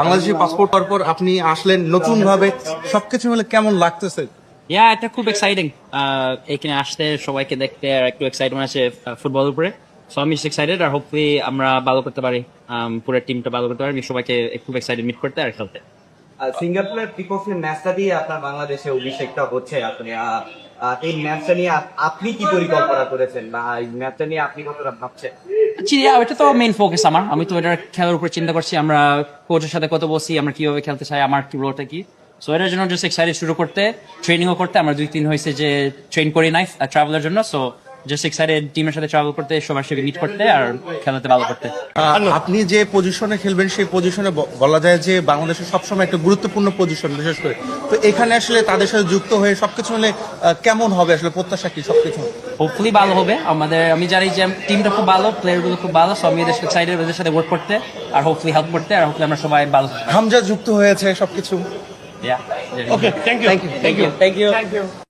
Bangladeshi passport পাওয়ার পর আপনি আসলেন নতুন ভাবে সবকিছু মিলে কেমন লাগতেছে? ইয়া এটা খুব এক্সাইটিং এখানে আসতে সবাইকে দেখতে আর একটু এক্সাইটমেন্ট আছে ফুটবল উপরে। সো আমি এক্সাইটেড আর হোপফুলি আমরা ভালো করতে পারি। পুরো টিমটা ভালো করতে পারি সবাইকে খুব এক্সাইটেড মিট করতে আর খেলতে। আর সিঙ্গাপুরের বিপক্ষে ম্যাচটা দিয়ে আপনার বাংলাদেশে অভিষেকটা হচ্ছে আহ, এই ম্যাচটা নিয়ে আপনি কি পরিকল্পনা করেছেন? বা এই ম্যাচটা নিয়ে আপনি কতটা ভাবছেন? Yeah, ওটা তো মেইন ফোকাস আমার। আমি তো এটার খেলার উপর চিন্তা করছি আমরা কোচের সাথে কত বসি আমরা কীভাবে খেলতে চাই আমার কি রোলটা কি? সো এটার জন্য জাস্ট এক্সাইটেড শুরু করতে ট্রেনিংও করতে আমরা দুই তিন হয়েছে যে ট্রেন করি নাই ট্রাভেলের জন্য। সো জাস্ট এক্সাইটেড টিমের সাথে ট্রাভেল করতে সবার সাথে মিট করতে আর খেলাতে ভালো করতে। আপনি যে পজিশনে খেলবেন সেই পজিশনে বলা যায় যে বাংলাদেশের সবসময় একটা গুরুত্বপূর্ণ পজিশন বিশেষ করে। তো এখানে আসলে তাদের সাথে যুক্ত হয়ে সবকিছু আহ, কেমন হবে আসলে প্রত্যাশা কি সবকিছু? হোপফুলি ভালো হবে। আমাদের আমি জানি যে টিমটা খুব ভালো প্লেয়ারগুলো খুব ভালো সো আমি এদের এক্সাইটেড ওদের সাথে ওয়ার্ক করতে আর হোপফুলি হেল্প করতে আর হোপফুলি আমরা সবাই ভালো হামজা যুক্ত হয়েছে সবকিছু। Okay thank you thank you thank you